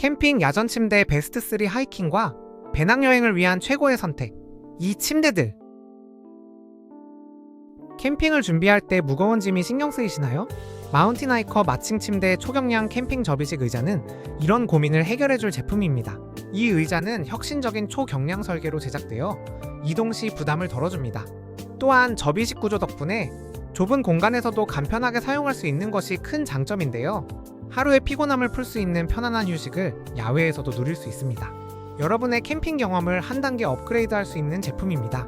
캠핑 야전 침대 베스트 3 하이킹과 배낭여행을 위한 최고의 선택. 이 침대들. 캠핑을 준비할 때 무거운 짐이 신경 쓰이시나요? 마운틴 하이커 마칭 침대 초경량 캠핑 접이식 의자는 이런 고민을 해결해줄 제품입니다. 이 의자는 혁신적인 초경량 설계로 제작되어 이동 시 부담을 덜어줍니다. 또한 접이식 구조 덕분에 좁은 공간에서도 간편하게 사용할 수 있는 것이 큰 장점인데요. 하루의 피곤함을 풀 수 있는 편안한 휴식을 야외에서도 누릴 수 있습니다. 여러분의 캠핑 경험을 한 단계 업그레이드 할 수 있는 제품입니다.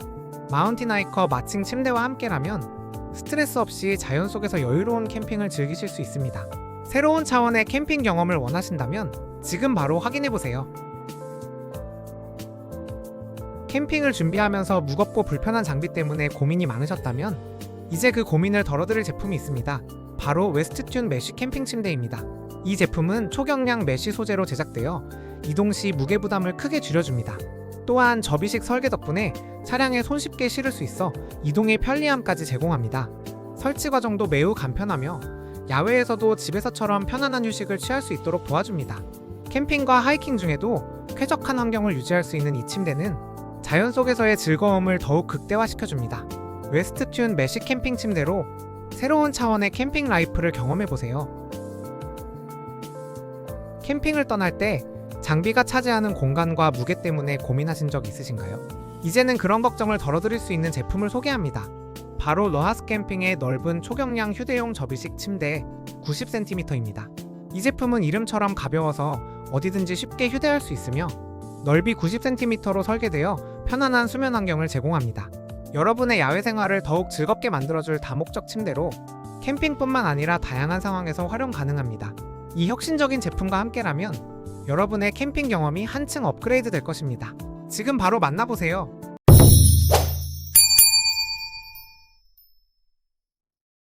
마운틴 하이커 마칭 침대와 함께라면 스트레스 없이 자연 속에서 여유로운 캠핑을 즐기실 수 있습니다. 새로운 차원의 캠핑 경험을 원하신다면 지금 바로 확인해 보세요. 캠핑을 준비하면서 무겁고 불편한 장비 때문에 고민이 많으셨다면 이제 그 고민을 덜어드릴 제품이 있습니다. 바로 웨스트튠 메쉬 캠핑 침대입니다. 이 제품은 초경량 메쉬 소재로 제작되어 이동 시 무게 부담을 크게 줄여줍니다. 또한 접이식 설계 덕분에 차량에 손쉽게 실을 수 있어 이동의 편리함까지 제공합니다. 설치 과정도 매우 간편하며 야외에서도 집에서처럼 편안한 휴식을 취할 수 있도록 도와줍니다. 캠핑과 하이킹 중에도 쾌적한 환경을 유지할 수 있는 이 침대는 자연 속에서의 즐거움을 더욱 극대화시켜줍니다. 웨스트튠 메쉬 캠핑 침대로 새로운 차원의 캠핑 라이프를 경험해 보세요. 캠핑을 떠날 때 장비가 차지하는 공간과 무게 때문에 고민하신 적 있으신가요? 이제는 그런 걱정을 덜어드릴 수 있는 제품을 소개합니다. 바로 러하스 캠핑의 넓은 초경량 휴대용 접이식 침대 90cm입니다. 이 제품은 이름처럼 가벼워서 어디든지 쉽게 휴대할 수 있으며 넓이 90cm로 설계되어 편안한 수면 환경을 제공합니다. 여러분의 야외 생활을 더욱 즐겁게 만들어줄 다목적 침대로 캠핑뿐만 아니라 다양한 상황에서 활용 가능합니다. 이 혁신적인 제품과 함께라면 여러분의 캠핑 경험이 한층 업그레이드 될 것입니다. 지금 바로 만나보세요.